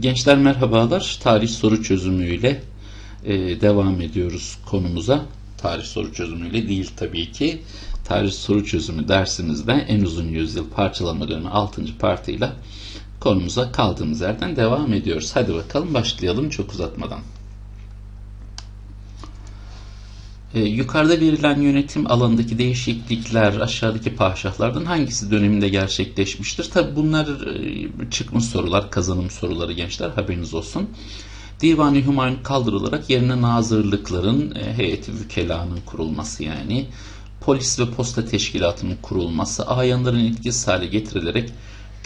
Gençler merhabalar. Tarih soru çözümüyle e, devam ediyoruz konumuza. Tarih soru çözümüyle değil tabii ki. Tarih soru çözümü dersimizde en uzun yüzyıl parçalama dönemi 6. partıyla konumuza kaldığımız yerden devam ediyoruz. Hadi bakalım başlayalım çok uzatmadan. E, yukarıda verilen yönetim alanındaki değişiklikler aşağıdaki padişahlardan hangisi döneminde gerçekleşmiştir? Tabi bunlar e, çıkmış sorular, kazanım soruları gençler haberiniz olsun. Divan-ı Hümayun kaldırılarak yerine nazırlıkların, e, heyeti vükelanın kurulması yani, polis ve posta teşkilatının kurulması, ayanların etkisiz hale getirilerek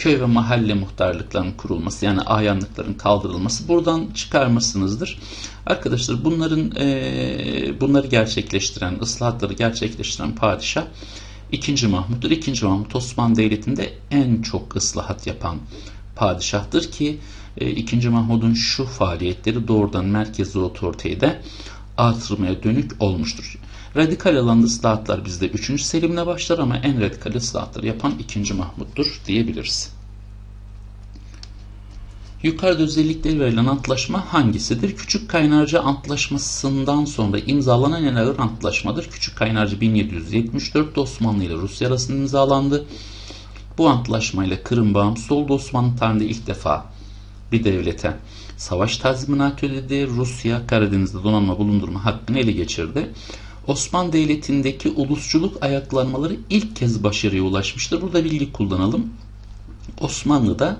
köy ve mahalle muhtarlıklarının kurulması yani ayanlıkların kaldırılması buradan çıkarmasınızdır. Arkadaşlar bunların e, bunları gerçekleştiren, ıslahatları gerçekleştiren padişah 2. Mahmut'tur. 2. Mahmut Osmanlı Devleti'nde en çok ıslahat yapan padişahtır ki e, 2. Mahmud'un şu faaliyetleri doğrudan merkezi otoriteyi de artırmaya dönük olmuştur. Radikal alanda ıslahatlar bizde 3. Selim'le başlar ama en radikal ıslahatları yapan 2. Mahmut'tur diyebiliriz. Yukarıda özellikleri verilen antlaşma hangisidir? Küçük Kaynarca Antlaşması'ndan sonra imzalanan en ağır antlaşmadır. Küçük Kaynarca 1774 Osmanlı ile Rusya arasında imzalandı. Bu antlaşmayla Kırım bağımsız oldu. Osmanlı tarihinde ilk defa bir devlete savaş tazminatı ödedi. Rusya Karadeniz'de donanma bulundurma hakkını ele geçirdi. Osmanlı Devleti'ndeki ulusçuluk ayaklanmaları ilk kez başarıya ulaşmıştır. Burada bilgi kullanalım. Osmanlı'da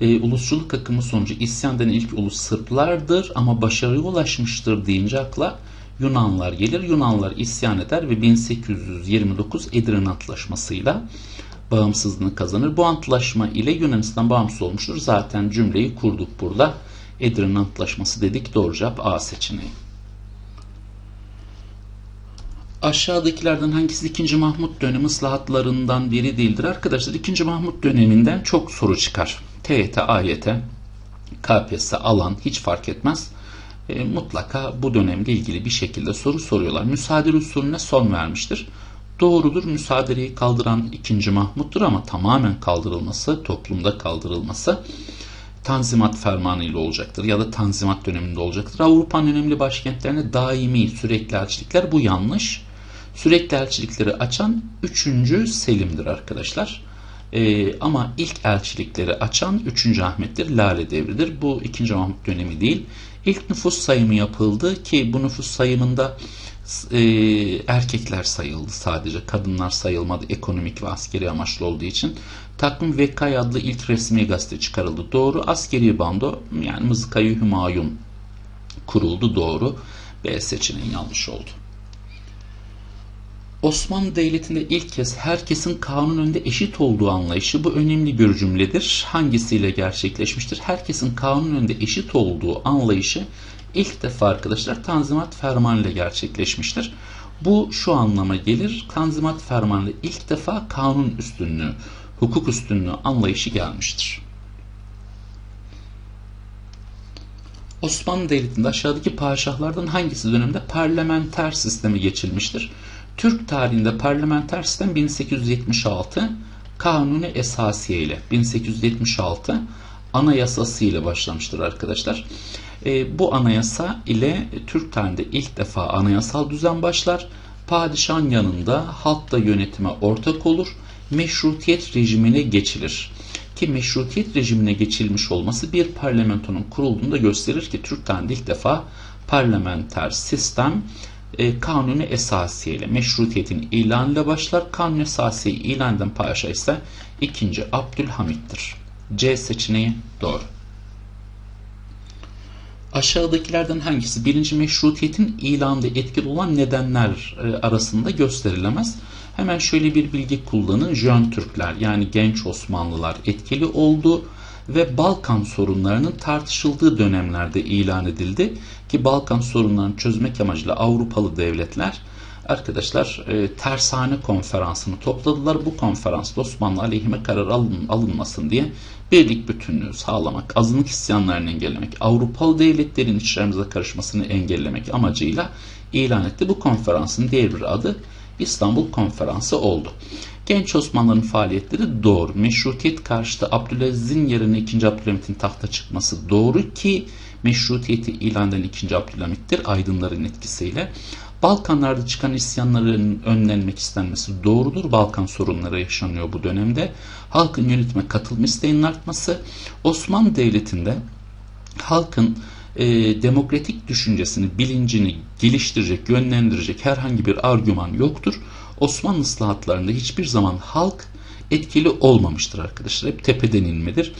e, ulusçuluk akımı sonucu isyan eden ilk ulus Sırplardır ama başarıya ulaşmıştır deyince akla Yunanlar gelir. Yunanlar isyan eder ve 1829 Edirne Antlaşması'yla bağımsızlığını kazanır. Bu antlaşma ile Yunanistan bağımsız olmuştur. Zaten cümleyi kurduk burada. Edirne Antlaşması dedik. Doğru cevap A seçeneği. Aşağıdakilerden hangisi 2. Mahmut dönemi ıslahatlarından biri değildir? Arkadaşlar 2. Mahmut döneminden çok soru çıkar. TYT, AYT, KPSS, alan hiç fark etmez. E, mutlaka bu dönemle ilgili bir şekilde soru soruyorlar. Müsaade usulüne son vermiştir. Doğrudur müsaadeyi kaldıran 2. Mahmut'tur ama tamamen kaldırılması, toplumda kaldırılması Tanzimat Fermanı ile olacaktır ya da Tanzimat döneminde olacaktır. Avrupa'nın önemli başkentlerine daimi sürekli elçilikler bu yanlış. Sürekli elçilikleri açan 3. Selim'dir arkadaşlar. Ee, ama ilk elçilikleri açan 3. Ahmet'tir. Lale devridir. Bu 2. Mahmut dönemi değil. İlk nüfus sayımı yapıldı ki bu nüfus sayımında e, erkekler sayıldı sadece. Kadınlar sayılmadı ekonomik ve askeri amaçlı olduğu için. Takvim Vekkay adlı ilk resmi gazete çıkarıldı. Doğru. Askeri bando yani Mızıkayı Hümayun kuruldu. Doğru. B seçeneği yanlış oldu. Osmanlı Devleti'nde ilk kez herkesin kanun önünde eşit olduğu anlayışı bu önemli bir cümledir. Hangisiyle gerçekleşmiştir? Herkesin kanun önünde eşit olduğu anlayışı ilk defa arkadaşlar Tanzimat Fermanı ile gerçekleşmiştir. Bu şu anlama gelir. Tanzimat Fermanı ile ilk defa kanun üstünlüğü, hukuk üstünlüğü anlayışı gelmiştir. Osmanlı Devleti'nde aşağıdaki padişahlardan hangisi dönemde parlamenter sistemi geçilmiştir? Türk tarihinde parlamenter sistem 1876 Kanuni Esasiye ile 1876 anayasası ile başlamıştır arkadaşlar. E, bu anayasa ile Türk tarihinde ilk defa anayasal düzen başlar. Padişahın yanında halk da yönetime ortak olur. Meşrutiyet rejimine geçilir. Ki meşrutiyet rejimine geçilmiş olması bir parlamentonun kurulduğunu da gösterir ki Türk tarihinde ilk defa parlamenter sistem e, kanuni esasiye ile meşrutiyetin ilanıyla başlar. Kanuni esasiye ilan eden padişah ise 2. Abdülhamit'tir. C seçeneği doğru. Aşağıdakilerden hangisi birinci meşrutiyetin ilanında etkili olan nedenler e, arasında gösterilemez? Hemen şöyle bir bilgi kullanın. Jön Türkler yani genç Osmanlılar etkili oldu ve Balkan sorunlarının tartışıldığı dönemlerde ilan edildi ki Balkan sorunlarını çözmek amacıyla Avrupalı devletler arkadaşlar e, tersane konferansını topladılar. Bu konferansta Osmanlı aleyhime karar alın, alınmasın diye birlik bütünlüğü sağlamak, azınlık isyanlarını engellemek, Avrupalı devletlerin içlerimize karışmasını engellemek amacıyla ilan etti. Bu konferansın diğer bir adı İstanbul Konferansı oldu. Genç Osmanlıların faaliyetleri doğru. Meşrutiyet karşıtı Abdülaziz'in yerine 2. Abdülhamit'in tahta çıkması doğru ki meşrutiyeti ilan eden 2. Abdülhamit'tir aydınların etkisiyle. Balkanlarda çıkan isyanların önlenmek istenmesi doğrudur. Balkan sorunları yaşanıyor bu dönemde. Halkın yönetime katılma isteğinin artması Osmanlı Devleti'nde halkın e, demokratik düşüncesini, bilincini geliştirecek, yönlendirecek herhangi bir argüman yoktur. Osmanlı ıslahatlarında hiçbir zaman halk etkili olmamıştır arkadaşlar. Hep tepeden inmedir.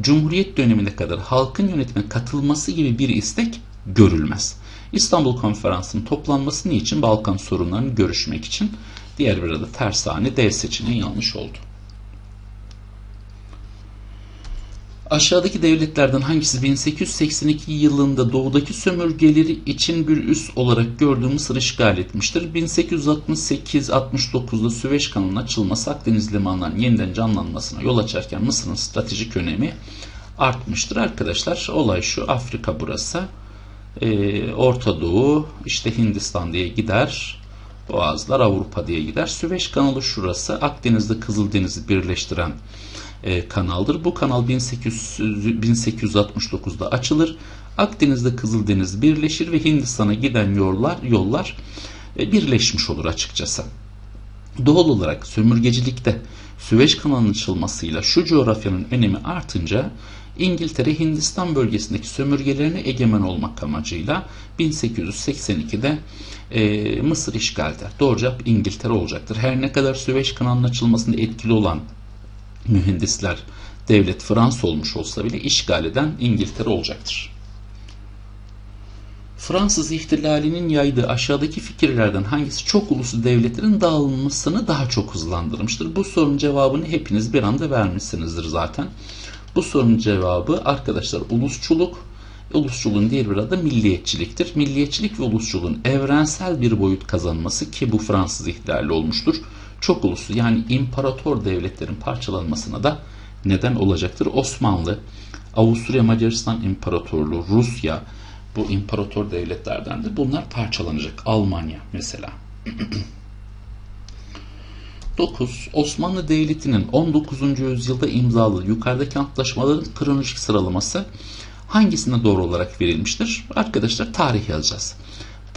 Cumhuriyet dönemine kadar halkın yönetime katılması gibi bir istek görülmez. İstanbul Konferansı'nın toplanması niçin? Balkan sorunlarını görüşmek için. Diğer bir adı tersane D seçeneği yanlış oldu. Aşağıdaki devletlerden hangisi 1882 yılında doğudaki sömürgeleri için bir üs olarak gördüğü Mısır işgal etmiştir? 1868-69'da Süveyş kanalının açılması Akdeniz limanlarının yeniden canlanmasına yol açarken Mısır'ın stratejik önemi artmıştır. Arkadaşlar olay şu Afrika burası. Ee, Orta Doğu işte Hindistan diye gider. Boğazlar Avrupa diye gider. Süveyş kanalı şurası. Akdeniz'de Kızıldeniz'i birleştiren e, kanaldır. Bu kanal 1800, 1869'da açılır. Akdeniz'de Kızıldeniz birleşir ve Hindistan'a giden yollar yollar e, birleşmiş olur açıkçası. Doğal olarak sömürgecilikte Süveyş kanalının açılmasıyla şu coğrafyanın önemi artınca İngiltere Hindistan bölgesindeki sömürgelerine egemen olmak amacıyla 1882'de e, Mısır işgal eder. Doğru cevap İngiltere olacaktır. Her ne kadar Süveyş kanalının açılmasında etkili olan mühendisler devlet Fransa olmuş olsa bile işgal eden İngiltere olacaktır. Fransız ihtilalinin yaydığı aşağıdaki fikirlerden hangisi çok uluslu devletlerin dağılmasını daha çok hızlandırmıştır? Bu sorunun cevabını hepiniz bir anda vermişsinizdir zaten. Bu sorunun cevabı arkadaşlar ulusçuluk, ulusçuluğun diğer bir adı milliyetçiliktir. Milliyetçilik ve ulusçuluğun evrensel bir boyut kazanması ki bu Fransız ihtilali olmuştur çok uluslu yani imparator devletlerin parçalanmasına da neden olacaktır. Osmanlı, Avusturya Macaristan İmparatorluğu, Rusya bu imparator devletlerdendir. Bunlar parçalanacak. Almanya mesela. 9. Osmanlı Devleti'nin 19. yüzyılda imzaladığı yukarıdaki antlaşmaların kronolojik sıralaması hangisine doğru olarak verilmiştir? Arkadaşlar tarih yazacağız.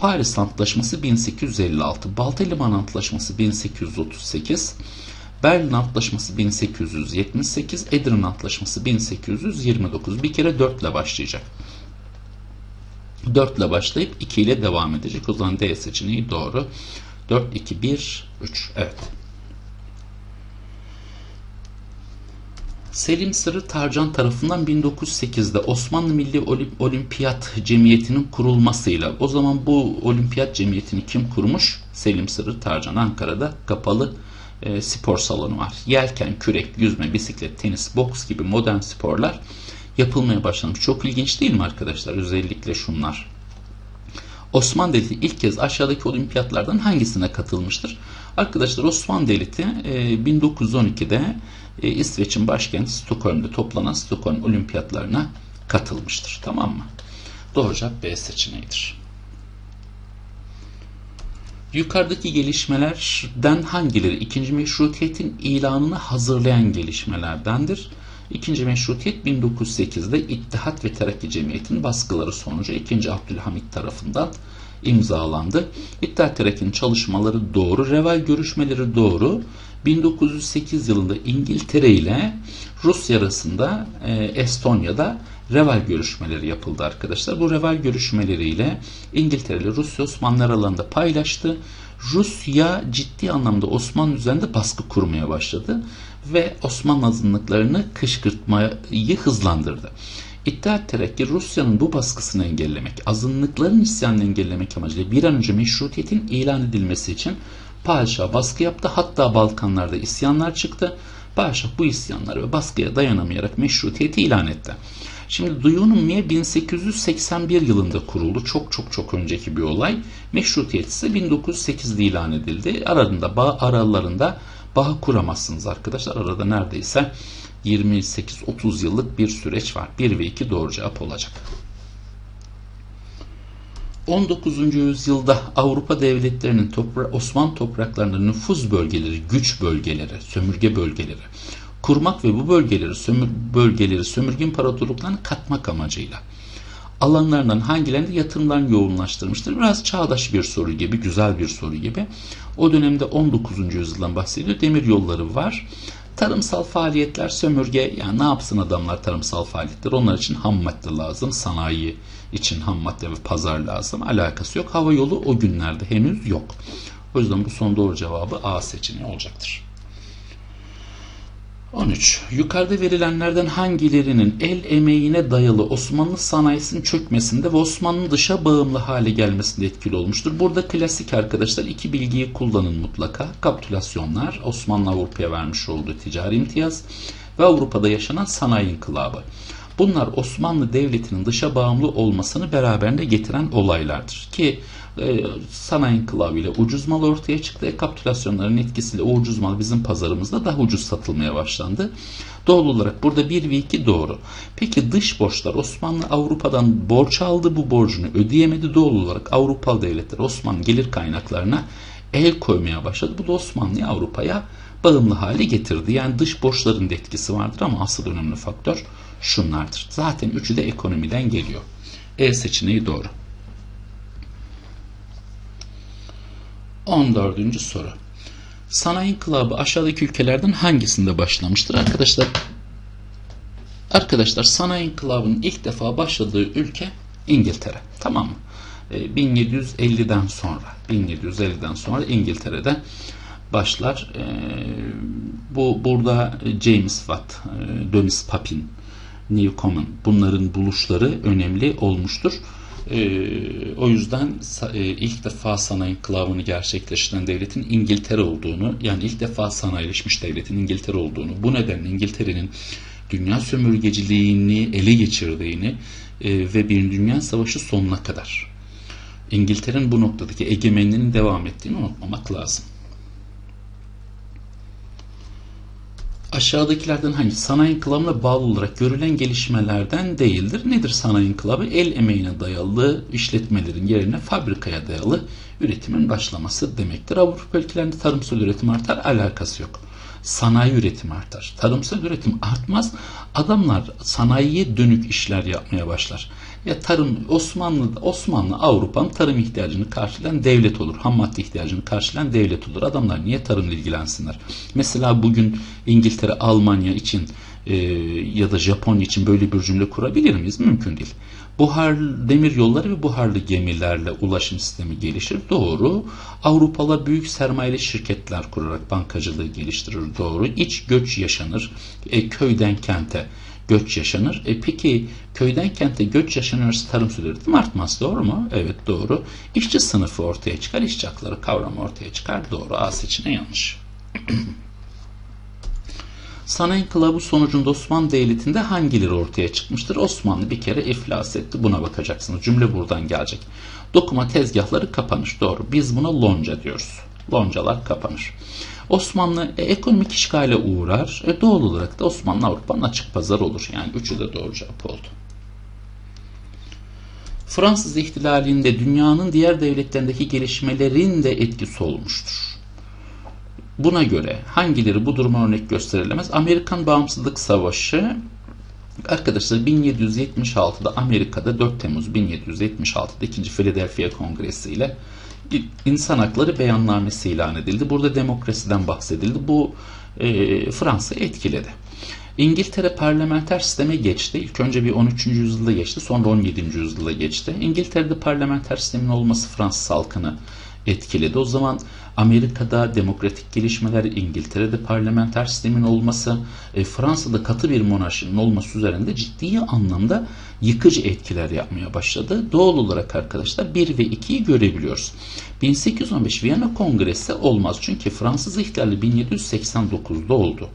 Paris Antlaşması 1856, Balta Liman Antlaşması 1838, Berlin Antlaşması 1878, Edirne Antlaşması 1829. Bir kere 4 ile başlayacak. 4 ile başlayıp 2 ile devam edecek. O zaman D seçeneği doğru. 4, 2, 1, 3. Evet. Selim Sırrı Tarcan tarafından 1908'de Osmanlı Milli Olimpiyat Cemiyeti'nin kurulmasıyla o zaman bu olimpiyat cemiyetini kim kurmuş? Selim Sırrı Tarcan Ankara'da kapalı e, spor salonu var. Yelken, kürek, yüzme, bisiklet, tenis, boks gibi modern sporlar yapılmaya başlamış. Çok ilginç değil mi arkadaşlar? Özellikle şunlar. Osmanlı Devleti ilk kez aşağıdaki olimpiyatlardan hangisine katılmıştır? Arkadaşlar Osmanlı Devleti 1912'de e, İsveç'in başkenti Stockholm'da toplanan Stockholm olimpiyatlarına katılmıştır. Tamam mı? Doğru cevap B seçeneğidir. Yukarıdaki gelişmelerden hangileri ikinci meşrutiyetin ilanını hazırlayan gelişmelerdendir? İkinci meşrutiyet 1908'de İttihat ve Terakki Cemiyeti'nin baskıları sonucu 2. Abdülhamit tarafından imzalandı. İttihat Terakki'nin çalışmaları doğru, Reval görüşmeleri doğru. 1908 yılında İngiltere ile Rusya arasında e, Estonya'da Reval görüşmeleri yapıldı arkadaşlar. Bu Reval görüşmeleriyle İngiltere ile Rusya Osmanlı aralarında paylaştı. Rusya ciddi anlamda Osmanlı üzerinde baskı kurmaya başladı ve Osmanlı azınlıklarını kışkırtmayı hızlandırdı. İttihat Terakki Rusya'nın bu baskısını engellemek, azınlıkların isyanını engellemek amacıyla bir an önce meşrutiyetin ilan edilmesi için Padişah baskı yaptı. Hatta Balkanlarda isyanlar çıktı. Padişah bu isyanlara ve baskıya dayanamayarak meşrutiyeti ilan etti. Şimdi Duyunumye 1881 yılında kuruldu. Çok çok çok önceki bir olay. Meşrutiyet ise 1908'de ilan edildi. Aralarında bağ aralarında bağ kuramazsınız arkadaşlar. Arada neredeyse 28-30 yıllık bir süreç var. 1 ve 2 doğru cevap olacak. 19. yüzyılda Avrupa devletlerinin topra Osmanlı topraklarında nüfuz bölgeleri, güç bölgeleri, sömürge bölgeleri kurmak ve bu bölgeleri sömür bölgeleri sömürge imparatorluklarına katmak amacıyla alanlarından hangilerinde yatırımlarını yoğunlaştırmıştır? Biraz çağdaş bir soru gibi, güzel bir soru gibi. O dönemde 19. yüzyıldan bahsediyor. Demir yolları var. Tarımsal faaliyetler sömürge yani ne yapsın adamlar tarımsal faaliyetler? Onlar için ham madde lazım sanayi için ham madde ve pazar lazım. Alakası yok hava yolu o günlerde henüz yok. O yüzden bu son doğru cevabı A seçeneği olacaktır. 13. Yukarıda verilenlerden hangilerinin el emeğine dayalı Osmanlı sanayisinin çökmesinde ve Osmanlı dışa bağımlı hale gelmesinde etkili olmuştur? Burada klasik arkadaşlar iki bilgiyi kullanın mutlaka. Kapitülasyonlar, Osmanlı Avrupa'ya vermiş olduğu ticari imtiyaz ve Avrupa'da yaşanan sanayi inkılabı. Bunlar Osmanlı Devleti'nin dışa bağımlı olmasını beraberinde getiren olaylardır. Ki sanayi inkılabıyla ucuz mal ortaya çıktı. E, kapitülasyonların etkisiyle o ucuz mal bizim pazarımızda daha ucuz satılmaya başlandı. Doğal olarak burada 1 ve 2 doğru. Peki dış borçlar Osmanlı Avrupa'dan borç aldı bu borcunu ödeyemedi. Doğal olarak Avrupalı devletler Osmanlı gelir kaynaklarına el koymaya başladı. Bu da Osmanlı'yı Avrupa'ya bağımlı hale getirdi. Yani dış borçların da etkisi vardır ama asıl önemli faktör şunlardır. Zaten üçü de ekonomiden geliyor. E seçeneği doğru. 14. soru. Sanayi inkılabı aşağıdaki ülkelerden hangisinde başlamıştır? Arkadaşlar Arkadaşlar sanayi inkılabının ilk defa başladığı ülke İngiltere. Tamam mı? 1750'den e, sonra 1750'den sonra İngiltere'de başlar. E, bu burada James Watt, e, Denis Papin, Newcomen bunların buluşları önemli olmuştur. E, o yüzden e, ilk defa sanayi inkılabını gerçekleştiren devletin İngiltere olduğunu, yani ilk defa sanayileşmiş devletin İngiltere olduğunu, bu nedenle İngiltere'nin dünya sömürgeciliğini ele geçirdiğini e, ve bir dünya savaşı sonuna kadar İngiltere'nin bu noktadaki egemenliğinin devam ettiğini unutmamak lazım. Aşağıdakilerden hangi sanayi inkılabına bağlı olarak görülen gelişmelerden değildir? Nedir sanayi inkılabı? El emeğine dayalı işletmelerin yerine fabrikaya dayalı üretimin başlaması demektir. Avrupa ülkelerinde tarımsal üretim artar, alakası yok. Sanayi üretimi artar. Tarımsal üretim artmaz. Adamlar sanayiye dönük işler yapmaya başlar. Ya tarım Osmanlı Osmanlı Avrupa'nın tarım ihtiyacını karşılayan devlet olur. Ham madde ihtiyacını karşılayan devlet olur. Adamlar niye tarımla ilgilensinler? Mesela bugün İngiltere, Almanya için e, ya da Japonya için böyle bir cümle kurabilir miyiz? Mümkün değil. Buhar demir yolları ve buharlı gemilerle ulaşım sistemi gelişir. Doğru. Avrupalı büyük sermayeli şirketler kurarak bankacılığı geliştirir. Doğru. İç göç yaşanır. E, köyden kente göç yaşanır. E peki köyden kente göç yaşanırsa tarım süre üretimi artmaz. Doğru mu? Evet doğru. İşçi sınıfı ortaya çıkar. işçi hakları kavramı ortaya çıkar. Doğru. A seçeneği yanlış. Sanayi inkılabı sonucunda Osmanlı Devleti'nde hangileri ortaya çıkmıştır? Osmanlı bir kere iflas etti. Buna bakacaksınız. Cümle buradan gelecek. Dokuma tezgahları kapanır. Doğru. Biz buna lonca diyoruz. Loncalar kapanır. Osmanlı e, ekonomik işgale uğrar. E, doğal olarak da Osmanlı Avrupa'nın açık pazar olur. Yani üçü de doğru cevap oldu. Fransız ihtilalinde dünyanın diğer devletlerindeki gelişmelerin de etkisi olmuştur. Buna göre hangileri bu duruma örnek gösterilemez? Amerikan Bağımsızlık Savaşı Arkadaşlar 1776'da Amerika'da 4 Temmuz 1776'da 2. Philadelphia Kongresi ile insan hakları beyannamesi ilan edildi. Burada demokrasiden bahsedildi. Bu e, Fransa'yı etkiledi. İngiltere parlamenter sisteme geçti. İlk önce bir 13. yüzyılda geçti. Sonra 17. yüzyılda geçti. İngiltere'de parlamenter sistemin olması Fransız halkını etkiledi. O zaman Amerika'da demokratik gelişmeler, İngiltere'de parlamenter sistemin olması, e, Fransa'da katı bir monarşinin olması üzerinde ciddi anlamda yıkıcı etkiler yapmaya başladı. Doğal olarak arkadaşlar 1 ve 2'yi görebiliyoruz. 1815 Viyana Kongresi olmaz. Çünkü Fransız ihtilali 1789'da oldu.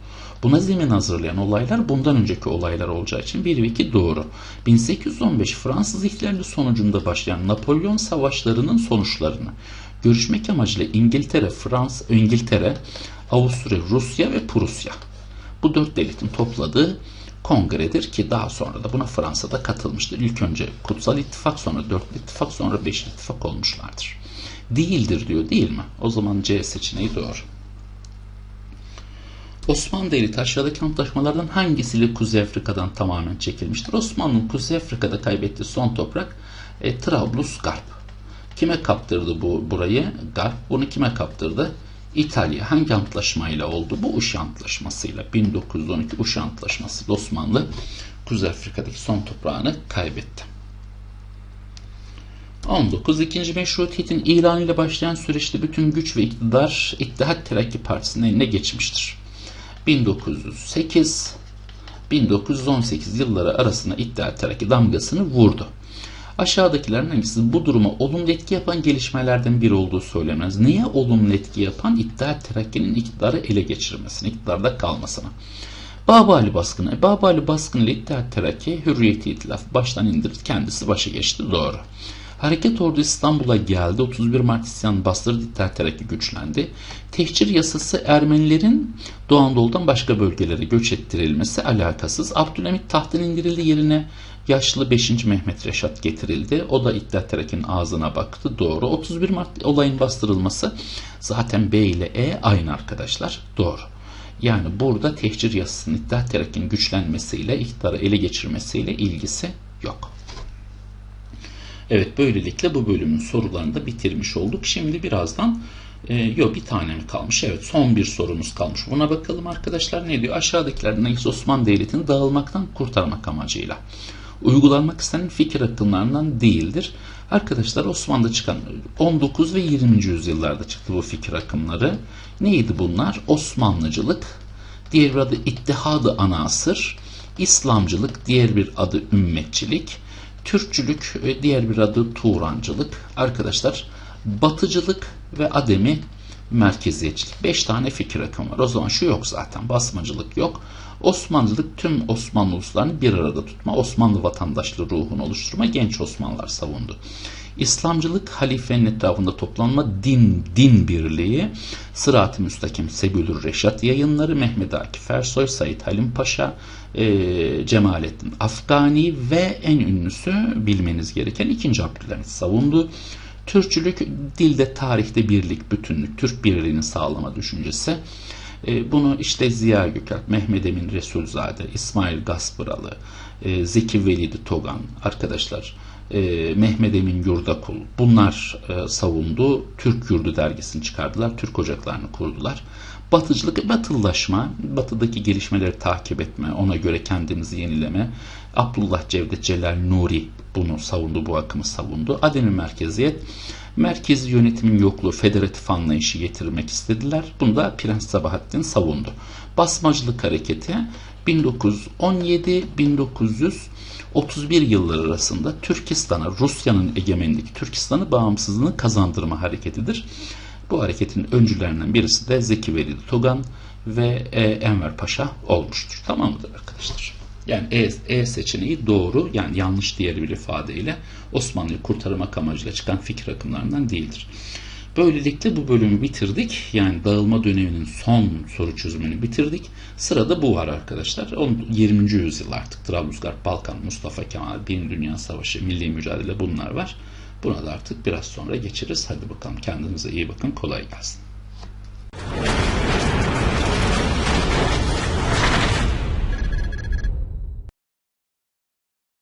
Buna zemin hazırlayan olaylar bundan önceki olaylar olacağı için 1 ve 2 doğru. 1815 Fransız ihtilali sonucunda başlayan Napolyon savaşlarının sonuçlarını görüşmek amacıyla İngiltere, Fransa, İngiltere, Avusturya, Rusya ve Prusya bu dört devletin topladığı kongredir ki daha sonra da buna Fransa'da katılmıştır. İlk önce Kutsal İttifak sonra Dörtlü İttifak sonra Beşli İttifak olmuşlardır. Değildir diyor değil mi? O zaman C seçeneği doğru. Osmanlı Devleti aşağıdaki antlaşmalardan hangisiyle Kuzey Afrika'dan tamamen çekilmiştir? Osmanlı'nın Kuzey Afrika'da kaybettiği son toprak e, Trablus Garp. Kime kaptırdı bu burayı? Garp. Bunu kime kaptırdı? İtalya hangi antlaşmayla oldu? Bu Uşi Antlaşması'yla 1912 Uşi Antlaşması Osmanlı Kuzey Afrika'daki son toprağını kaybetti. 19. İkinci meşrutiyetin ilanıyla başlayan süreçte bütün güç ve iktidar İttihat Terakki Partisi'nin eline geçmiştir. 1908 1918 yılları arasında İttihat Terakki damgasını vurdu. Aşağıdakilerin hangisi bu duruma olumlu etki yapan gelişmelerden biri olduğu söylemez. Niye olumlu etki yapan? İttihat Terakki'nin iktidarı ele geçirmesine, iktidarda kalmasına. Babali baskını. E, Babali baskını ile İttihat Terakki Hürriyeti İtilaf baştan indirdi. Kendisi başa geçti. Doğru. Hareket ordu İstanbul'a geldi. 31 Mart isyanı bastırdı. İttihat Terakki güçlendi. Tehcir yasası Ermenilerin Doğu Anadolu'dan başka bölgelere göç ettirilmesi alakasız. Abdülhamit tahtın indirildi yerine yaşlı 5. Mehmet Reşat getirildi. O da İttihat Terakki'nin ağzına baktı. Doğru. 31 Mart olayın bastırılması zaten B ile E aynı arkadaşlar. Doğru. Yani burada tehcir yasasının İttihat Terakki'nin güçlenmesiyle, iktidarı ele geçirmesiyle ilgisi yok. Evet böylelikle bu bölümün sorularını da bitirmiş olduk. Şimdi birazdan e, yok bir tane mi kalmış? Evet son bir sorumuz kalmış. Buna bakalım arkadaşlar ne diyor? Aşağıdakilerden hangisi Osmanlı Devleti'ni dağılmaktan kurtarmak amacıyla uygulanmak istenen fikir akımlarından değildir. Arkadaşlar Osmanlı'da çıkan 19 ve 20. yüzyıllarda çıktı bu fikir akımları. Neydi bunlar? Osmanlıcılık, diğer bir adı İttihadı Anasır, İslamcılık, diğer bir adı Ümmetçilik, Türkçülük ve diğer bir adı Turancılık. Arkadaşlar Batıcılık ve Ademi merkeziyetçilik. Beş tane fikir akımı var. O zaman şu yok zaten. Basmacılık yok. Osmanlılık tüm Osmanlı uluslarını bir arada tutma, Osmanlı vatandaşlığı ruhunu oluşturma genç Osmanlılar savundu. İslamcılık halifenin etrafında toplanma din din birliği Sırat-ı Müstakim Sebülür Reşat yayınları Mehmet Akif Ersoy, Said Halim Paşa, e, Cemalettin Afgani ve en ünlüsü bilmeniz gereken 2. Abdülhamit savundu. Türkçülük dilde tarihte birlik, bütünlük, Türk birliğini sağlama düşüncesi. E, bunu işte Ziya Gökalp, Mehmet Emin Resulzade, İsmail Gaspıralı, e, Zeki Velidi Togan arkadaşlar e, Mehmet Emin Yurdakul bunlar savundu. Türk Yurdu dergisini çıkardılar. Türk ocaklarını kurdular. Batıcılık, batılılaşma, batıdaki gelişmeleri takip etme, ona göre kendimizi yenileme. Abdullah Cevdet Celal Nuri bunu savundu, bu akımı savundu. Ademi merkeziyet, merkezi yönetimin yokluğu, federatif anlayışı getirmek istediler. Bunu da Prens Sabahattin savundu. Basmacılık hareketi 1917-1931 yılları arasında Türkistan'a, Rusya'nın egemenliği, Türkistan'ı bağımsızlığını kazandırma hareketidir. Bu hareketin öncülerinden birisi de Zeki Velid Togan ve e, Enver Paşa olmuştur. Tamam mıdır arkadaşlar? Yani E, e seçeneği doğru yani yanlış diğer bir ifadeyle Osmanlı'yı kurtarmak amacıyla çıkan fikir akımlarından değildir. Böylelikle bu bölümü bitirdik. Yani dağılma döneminin son soru çözümünü bitirdik. Sırada bu var arkadaşlar. 20. yüzyıl artık Trablusgarp, Balkan, Mustafa Kemal, Birinci Dünya Savaşı, milli mücadele bunlar var. Buna da artık biraz sonra geçeriz. Hadi bakalım kendinize iyi bakın. Kolay gelsin.